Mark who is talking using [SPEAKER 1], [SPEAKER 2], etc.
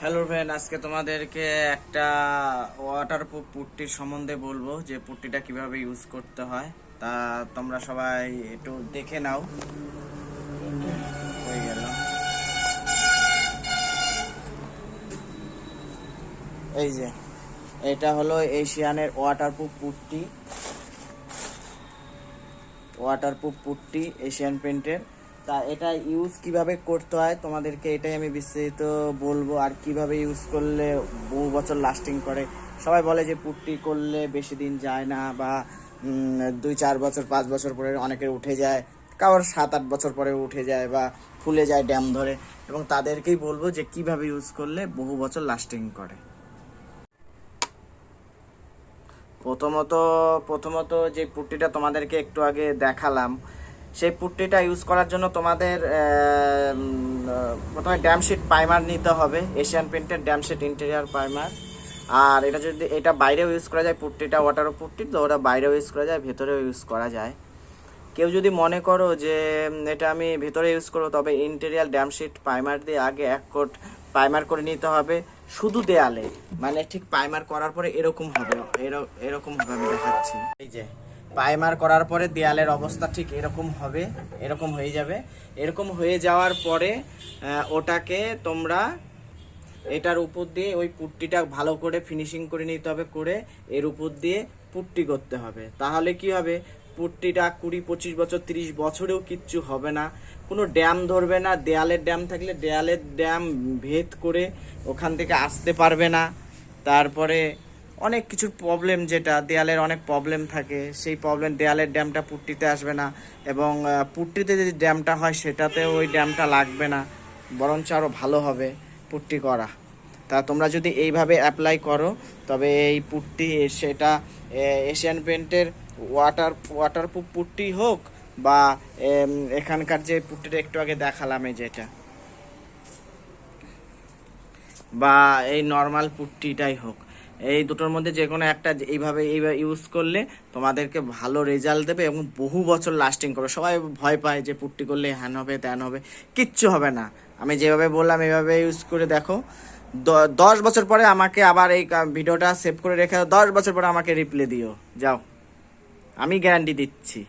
[SPEAKER 1] Hello friend আজকে তোমাদেরকে একটা ওয়াটার প্রুফ পুট্টির সম্বন্ধে বলব যে পুট্টিটা কীভাবে ইউজ করতে হয়। তা তোমরা সবাই একটু দেখে নাও। হয়ে গেল। এই যে, এটা হলো এশিয়ানের waterproof putty. Waterproof putty, Asian পেন্টের তা এটা ইউজ কীভাবে করতে হয় তোমাদেরকে এটাই আমি বিস্তারিত বলব। আর কীভাবে ইউজ করলে বহু বছর লাস্টিং করে? সবাই বলে যে পুট্টি করলে বেশি দিন যায় না বা দুই চার বছর, পাঁচ বছর পরে অনেকের উঠে যায়, কারোর সাত আট বছর পরে উঠে যায় বা ফুলে যায় ড্যাম ধরে। এবং তাদেরকেই বলব যে কীভাবে ইউজ করলে বহু বছর লাস্টিং করে। প্রথমত প্রথমত যে পুট্টিটা তোমাদেরকে একটু আগে দেখালাম সেই পুট্টিটা ইউজ করার জন্য তোমাদের প্রথমে ড্যামশিট প্রাইমার নিতে হবে এশিয়ান পেন্টের ড্যামশিট ইন্টেরিয়ার প্রাইমার আর এটা যদি, এটা বাইরেও ইউজ করা যায়, পুট্টিটা ওয়াটারও পুট্টি, তো ওটা বাইরেও ইউজ করা যায়, ভেতরেও ইউজ করা যায়। কেউ যদি মনে করো যে এটা আমি ভেতরে ইউজ করব, তবে ইন্টেরিয়াল ড্যামশিট প্রাইমার দিয়ে আগে এক কোট প্রাইমার করে নিতে হবে, শুধু দেয়ালে। মানে ঠিক প্রাইমার করার পরে এরকম হবে এর- এরকম হবে আমি দেখাচ্ছি। এই যে প্রাইমার করার পরে দেয়ালের অবস্থা ঠিক এরকম হবে, এরকম হয়ে যাবে। এরকম হয়ে যাওয়ার পরে ওটাকে তোমরা এটার উপর দিয়ে ওই পুট্টিটা ভালো করে ফিনিশিং করে নিতে হবে, করে এর উপর দিয়ে পুট্টি করতে হবে। তাহলে কি হবে? পুট্টিটা কুড়ি, পঁচিশ বছর, তিরিশ বছরেও কিচ্ছু হবে না। কোনো ড্যাম ধরবে না, দেয়ালের ড্যাম থাকলে দেয়ালের ড্যাম ভেদ করে ওখান থেকে আসতে পারবে না। তারপরে অনেক কিছুর প্রবলেম যেটা, দেয়ালের অনেক প্রবলেম থাকে। সেই প্রবলেম দেয়ালের ড্যামটা পুট্টিতে আসবে না এবং পুট্টিতে যদি ড্যামটা হয় সেটাতে ওই ড্যামটা লাগবে না। বরঞ্চ আরও ভালো হবে পুট্টি করা। তা তোমরা যদি এইভাবে অ্যাপ্লাই করো, তবে এই পুট্টি, সেটা এশিয়ান পেন্টের ওয়াটার ওয়াটারপ্রুফ পুট্টি হোক বা এখানকার যে পুট্টিটা একটু আগে দেখালাম যেটা। বা এই নর্মাল পুট্টিটাই হোক। এই দুটোর মধ্যে যে কোনো একটা এইভাবে এইভাবে ইউজ করলে তোমাদেরকে ভালো রেজাল্ট দেবে এবং বহু বছর লাস্টিং করবে। সবাই ভয় পায় যে পুট্টি করলে হ্যান হবে, ত্যান হবে। কিচ্ছু হবে না। আমি যেভাবে বললাম এইভাবে ইউজ করে দেখো। দশ বছর পরে আমাকে আবার এই ভিডিওটা সেভ করে রেখে। দশ বছর পরে আমাকে রিপ্লে দিও। যাও। আমি গ্যারান্টি দিচ্ছি।